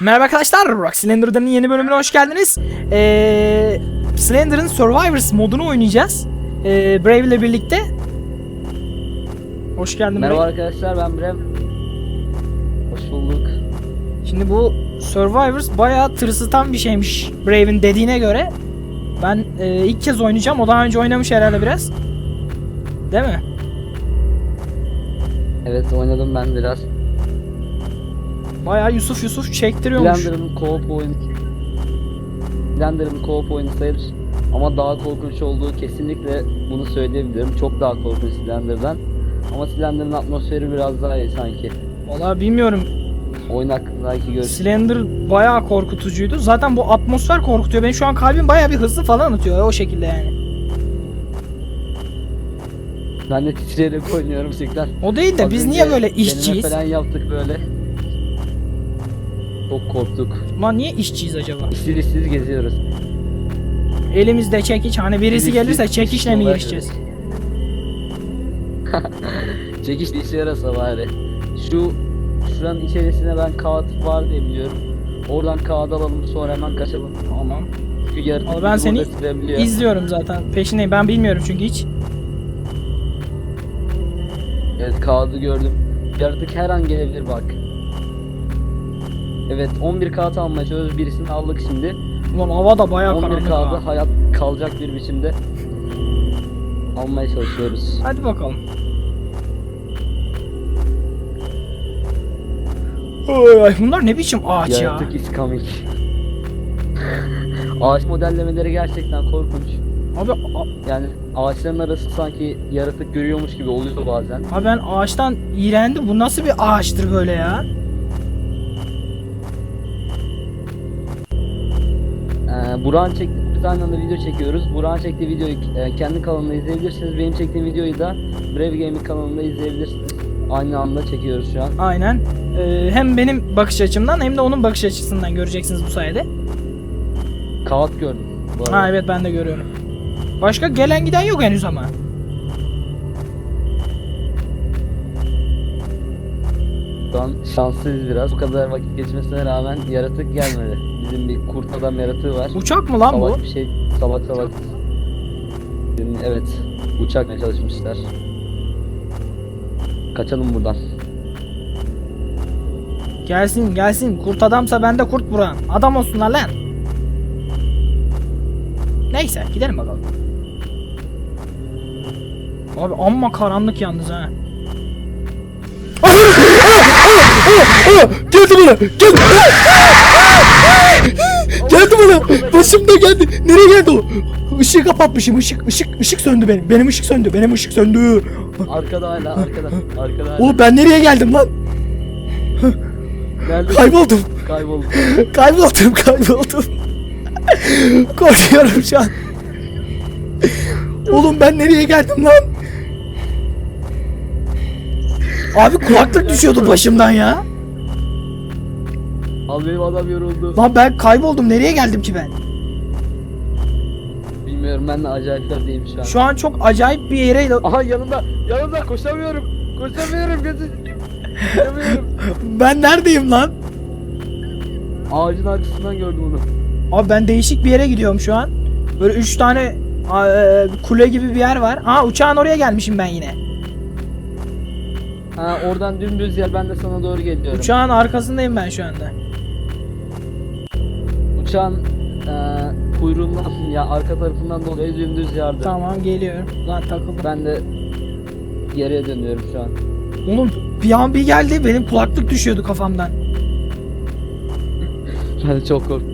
Merhaba arkadaşlar, Rock Slender'ın yeni bölümüne hoş geldiniz. Ee, Slender'ın Survivors modunu oynayacağız. Ee, Brave ile birlikte. Hoş geldin Merhaba Brave. arkadaşlar ben Brem. Hoş bulduk. Şimdi bu Survivors bayağı tırsıtan bir şeymiş Brave'in dediğine göre. Ben e, ilk kez oynayacağım. O daha önce oynamış herhalde biraz. Değil mi? Evet oynadım ben biraz. Bayağı Yusuf Yusuf çektiriyormuş. Blender'ın co-op oyunu. Blender'ın co-op oyunu sayılır. Ama daha korkunç olduğu kesinlikle bunu söyleyebilirim. Çok daha korkunç Slender'dan. Ama Slender'ın atmosferi biraz daha iyi sanki. Vallahi bilmiyorum. Oyun hakkındaki görüş. Slender bayağı korkutucuydu. Zaten bu atmosfer korkutuyor. Benim şu an kalbim bayağı bir hızlı falan atıyor o şekilde yani. Ben de titreyerek oynuyorum cidden. O değil de biz niye böyle deneme işçiyiz? falan yaptık böyle. Çok korktuk. Lan niye işçiyiz acaba? İşsiz işsiz geziyoruz. Elimizde çekiç hani birisi gelirse çekiçle mi girişeceğiz? Çekiş de işe yarasa bari. Şu şuranın içerisine ben kağıt var diye biliyorum. Oradan kağıt alalım sonra hemen kaçalım. Tamam. Çünkü yaratık Ama ben seni. İzliyorum zaten. Peşindeyim. Ben bilmiyorum çünkü hiç. Evet kağıdı gördüm. Yaratık her an gelebilir bak. Evet 11 kağıt almaya çalışıyoruz. Birisini aldık şimdi. Ulan hava da bayağı 11 karanlık kağıdı ha. hayat kalacak bir biçimde almaya çalışıyoruz. Hadi bakalım. Oy, ay, bunlar ne biçim ağaç ya? Yaratık is coming. Ağaç modellemeleri gerçekten korkunç. Abi, Yani ağaçların arası sanki yaratık görüyormuş gibi oluyor bazen. abi ben ağaçtan iğrendim. Bu nasıl bir ağaçtır böyle ya? Ee, Burak'ın çektiği, biz aynı anda video çekiyoruz. Burak'ın çektiği videoyu e, kendi kanalında izleyebilirsiniz. Benim çektiğim videoyu da Brave Gaming kanalında izleyebilirsiniz. Aynı anda çekiyoruz şu an. Aynen. Ee, hem benim bakış açımdan hem de onun bakış açısından göreceksiniz bu sayede. Kağıt gördüm. Bu arada. Ha evet ben de görüyorum. Başka gelen giden yok henüz ama. Şu an şanssızız biraz. Bu kadar vakit geçmesine rağmen yaratık gelmedi. Bizim kurt adam yaratığı var. Uçak mı lan bu? Salak bir şey. Salak salak. Evet. Uçakla çalışmışlar. Kaçalım buradan. Gelsin gelsin. Kurt adamsa ben de kurt buram. Adam olsunlar lan. Neyse gidelim bakalım. Abi amma karanlık yalnız ha. Geldi bana. Geldi. Geldi bana. Başımda geldi. Nereye geldi o? Işığı kapatmışım. Işık ışık ışık söndü benim. Benim ışık söndü. Benim ışık söndü. Arkada hala arkada. Arkada hala. Oğlum ben nereye geldim lan? Nerede? Kayboldum. Kaybolduk. Kayboldum, kayboldum. Korkuyorum şu an. Oğlum ben nereye geldim lan? Abi kulaklık düşüyordu başımdan ya. Al benim adam yoruldu. Lan ben kayboldum. Nereye geldim ki ben? Bilmiyorum ben de acayip yerdeyim şu an. Şu an çok acayip bir yere... Aha yanında. Yanında koşamıyorum. Koşamıyorum gözü. Koşamıyorum. Ben neredeyim lan? Ağacın arkasından gördüm onu. Abi ben değişik bir yere gidiyorum şu an. Böyle üç tane a- e, kule gibi bir yer var. Ha uçağın oraya gelmişim ben yine. Ha oradan dümdüz yer ben de sana doğru geliyorum. Uçağın arkasındayım ben şu anda. Uçağın e, kuyruğundan ya arka tarafından dolayı dümdüz yardı. Tamam geliyorum. Lan takıldım. Ben de geriye dönüyorum şu an. Oğlum bir an bir geldi benim kulaklık düşüyordu kafamdan. Ben de çok korktum.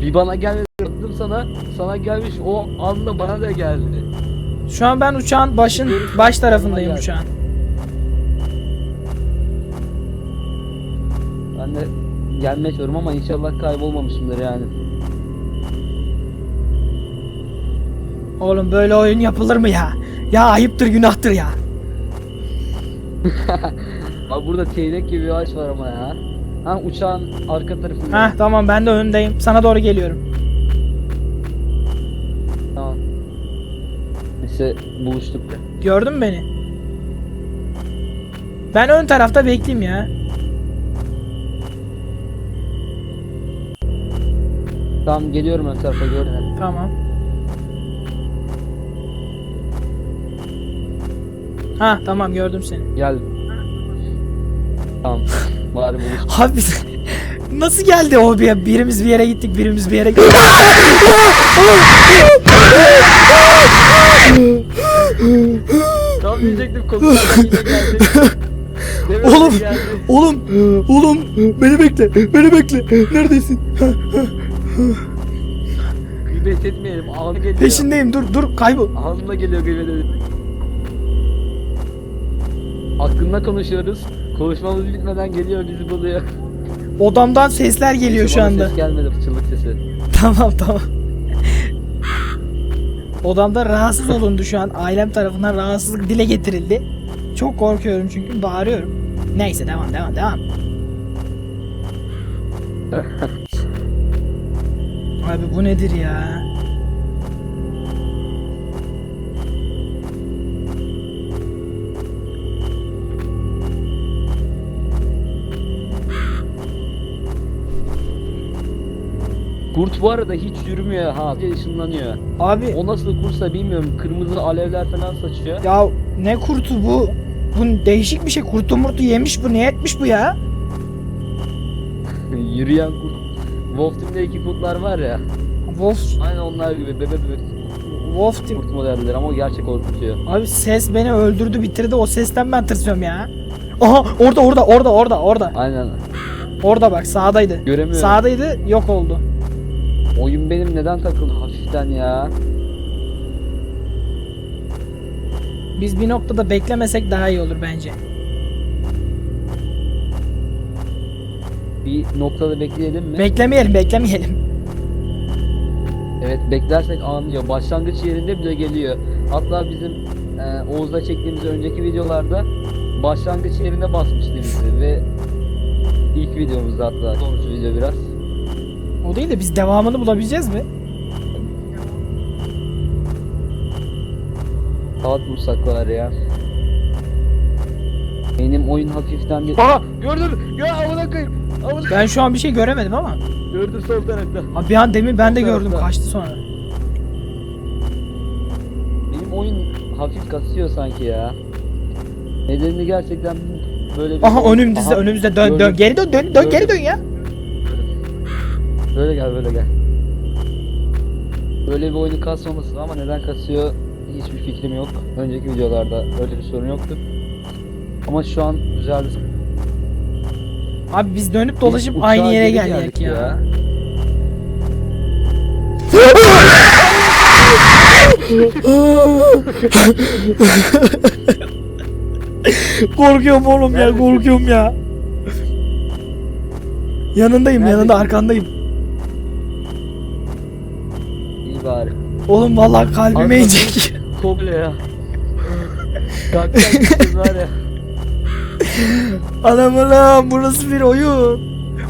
Bir bana gelmedi dedim sana. Sana gelmiş o anda bana da geldi. Şu an ben uçağın başın baş tarafındayım uçağın. Ben de gelmeye çalışıyorum ama inşallah kaybolmamışımdır yani. Oğlum böyle oyun yapılır mı ya? Ya ayıptır günahtır ya. Abi burada teyrek gibi bir ağaç var ama ya. Ha uçağın arka tarafında. Heh tamam ben de öndeyim. Sana doğru geliyorum. Tamam. Neyse buluştuk. Gördün mü beni? Ben ön tarafta bekleyeyim ya. Tamam geliyorum ön tarafa gördüm. Tamam. Ha tamam gördüm seni. Gel. Tamam. Bari buluş. Abi nasıl geldi o bir birimiz bir yere gittik birimiz bir yere gittik. Tam diyecektim konuşmadan yine geldi. Demin Oğlum. geldi. oğlum oğlum beni bekle beni bekle neredesin? Gıybet etmeyelim. Anı geliyor. Peşindeyim dur dur kaybol. Anında geliyor gıybet. Hakkında konuşuyoruz. Konuşmamız bitmeden geliyor bizi buluyor. Odamdan sesler geliyor Neyse, şu bana anda. Ses gelmedi fıçılık sesi. Tamam tamam. Odamda rahatsız olundu şu an. Ailem tarafından rahatsızlık dile getirildi. Çok korkuyorum çünkü bağırıyorum. Neyse devam devam devam. Abi bu nedir ya? Kurt bu arada hiç yürümüyor ha. Sadece ışınlanıyor. Abi O nasıl kursa bilmiyorum. Kırmızı alevler falan saçıyor. ya ne kurtu bu? Bu değişik bir şey. Kurtu murtu yemiş bu. Ne etmiş bu ya? Yürüyen kurt. Wolf Team'deki kurtlar var ya. Wolf Aynı onlar gibi bebe bebe Wolf Team. kurt modelleri ama gerçek korkutuyor. Abi ses beni öldürdü bitirdi. O sesten ben tırsıyorum ya. Aha orada orada orada orada orada. Aynen. Orada bak sağdaydı. Göremiyorum. Sağdaydı yok oldu. Oyun benim neden takıldı hafiften ya? Biz bir noktada beklemesek daha iyi olur bence. Bir noktada bekleyelim mi? Beklemeyelim beklemeyelim. evet beklersek anlıyor. Başlangıç yerinde bile geliyor. Hatta bizim e, Oğuz'la çektiğimiz önceki videolarda başlangıç yerine basmıştı bizi ve ilk videomuzda hatta doğrusu video biraz. O değil de biz devamını bulabileceğiz mi? Saat vursak var ya. Benim oyun hafiften bir... Aha! Gördüm! Ya amına koyayım! Amına Ben şu an bir şey göremedim ama. Gördüm sol tarafta. Abi bir an demin ben de gördüm kaçtı sonra. Benim oyun hafif kasıyor sanki ya. Nedenini gerçekten böyle bir... Aha önümüzde önümüzde dön dön gördüm. geri dön dön dön geri dön ya. Böyle gel böyle gel. Böyle bir oyunu kasmaması ama neden kasıyor hiçbir fikrim yok. Önceki videolarda öyle bir sorun yoktu. Ama şu an düzeldi. Abi biz dönüp dolaşıp Biz aynı uçağa yere geri geldik ya. korkuyorum oğlum ya Neredesin? korkuyorum ya. Yanındayım yanında Neredesin? arkandayım. Oğlum vallahi kalbime Arkada- inecek. Komple ya. Kalkacak var ya. Anam anam burası bir oyun.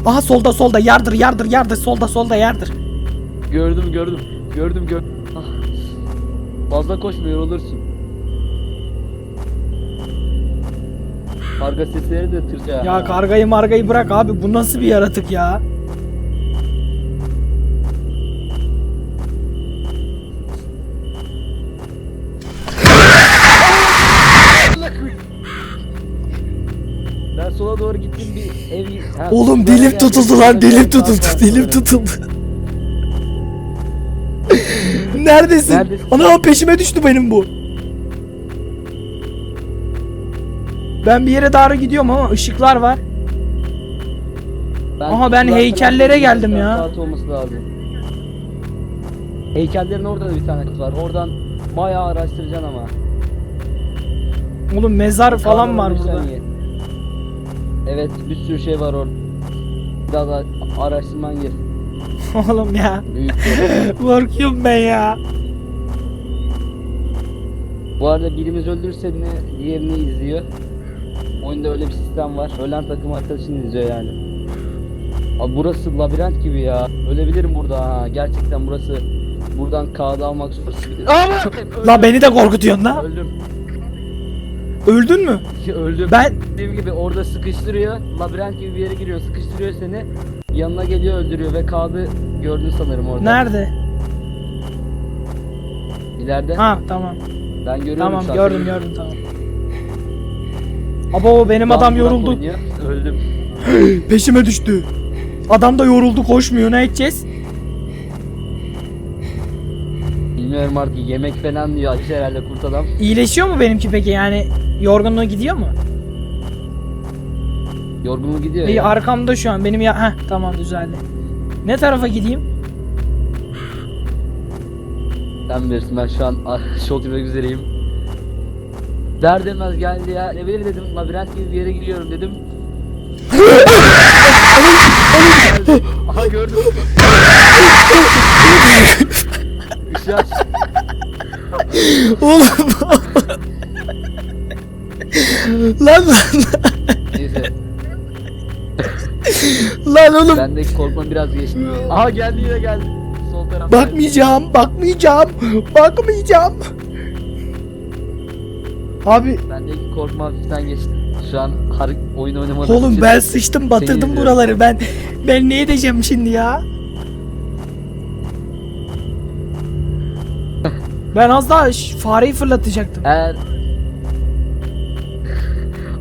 Aha solda solda yardır yardır yardır solda solda yardır. Gördüm gördüm. Gördüm gördüm. Ah. Fazla koşma yorulursun. Karga sesleri de tırs ya. Ya kargayı margayı bırak abi bu nasıl bir yaratık ya? Gittim bir ev... Ha, Oğlum dilim tutuldu lan dilim tutuldu dilim tutuldu. Neredesin? Neredesin? Ana peşime düştü benim bu. Ben bir yere doğru gidiyorum ama ışıklar var. Aha, ben heykellere geldim ya. Saat olması lazım. Heykellerin orada da bir tane kız var. Oradan bayağı araştıracaksın ama. Oğlum mezar falan var burada. iyi. Evet bir sürü şey var orada. Bir daha da araştırman gir. Oğlum ya. Büyük. Korkuyorum ben ya. Bu arada birimiz öldürürse ne diğerini izliyor. Oyunda öyle bir sistem var. Ölen takım arkadaşını izliyor yani. Abi burası labirent gibi ya. Ölebilirim burada ha. Gerçekten burası. Buradan kağıdı almak zorundasın. La beni de korkutuyorsun la. Öldüm. Öldün mü? Öldüm. Ben Dediğim gibi orada sıkıştırıyor. Labirent gibi bir yere giriyor. Sıkıştırıyor seni. Yanına geliyor öldürüyor ve kağıdı gördün sanırım orada. Nerede? İleride. Ha tamam. Ben görüyorum Tamam an gördüm gördüm tamam. Abo benim an adam yoruldu. oynuyor. Öldüm. Peşime düştü. Adam da yoruldu koşmuyor ne edeceğiz? Bilmiyorum artık yemek falan diyor acı herhalde kurt adam. İyileşiyor mu benimki peki yani yorgunluğu gidiyor mu? Yorgunluğu gidiyor İyi ya. arkamda şu an benim ya Heh, tamam düzeldi. Ne tarafa gideyim? Sen bilirsin ben şu an ah, şok yemek üzereyim. Der demez geldi ya. Ne bileyim dedim labirent gibi bir yere giriyorum dedim. Aha gördüm. Işığı aç. Oğlum. lan lan Neyse. lan oğlum. Bendeki korkma biraz geçti. Aha geldi yine geldi. Sol tarafta. Bakmayacağım, bakmayacağım, bakmayacağım. Abi Bendeki korkma hafiften geçti. Şu an har oyun oynamadığım oğlum ben sıçtım batırdım izliyorum. buraları ben. Ben ne edeceğim şimdi ya? Ben az daha fareyi fırlatacaktım. Eğer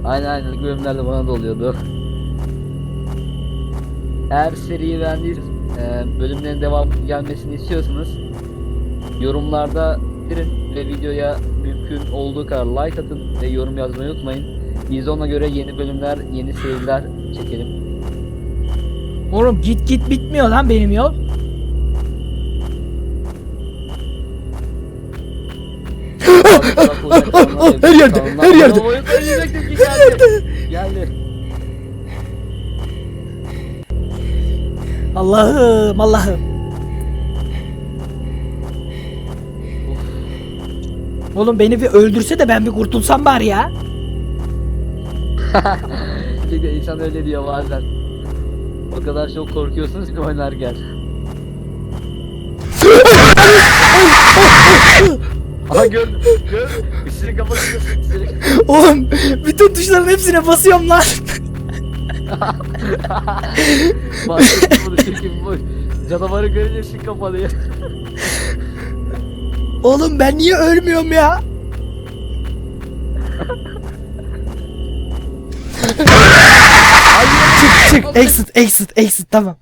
Aynen aynen bölümlerde bana da oluyordu. Eğer seriyi beğendiyseniz e, bölümlerin devam gelmesini istiyorsanız yorumlarda girin ve videoya mümkün olduğu kadar like atın ve yorum yazmayı unutmayın. Biz ona göre yeni bölümler, yeni seriler çekelim. Oğlum git git bitmiyor lan benim yol. Her yerde, her yerde. Geldi. Geldi. Allah'ım Allah'ım. Oğlum beni bir öldürse de ben bir kurtulsam bari ya. Bir de insan öyle diyor bazen. O kadar çok korkuyorsunuz ki oynarken. Aha gördüm. Gördüm. Işığı kapatıyorsun. Oğlum bütün tuşların hepsine basıyorum lan. Bahsettim bunu canavarı görünce ışık kapanıyor. Oğlum ben niye ölmüyorum ya? çık çık exit exit exit tamam.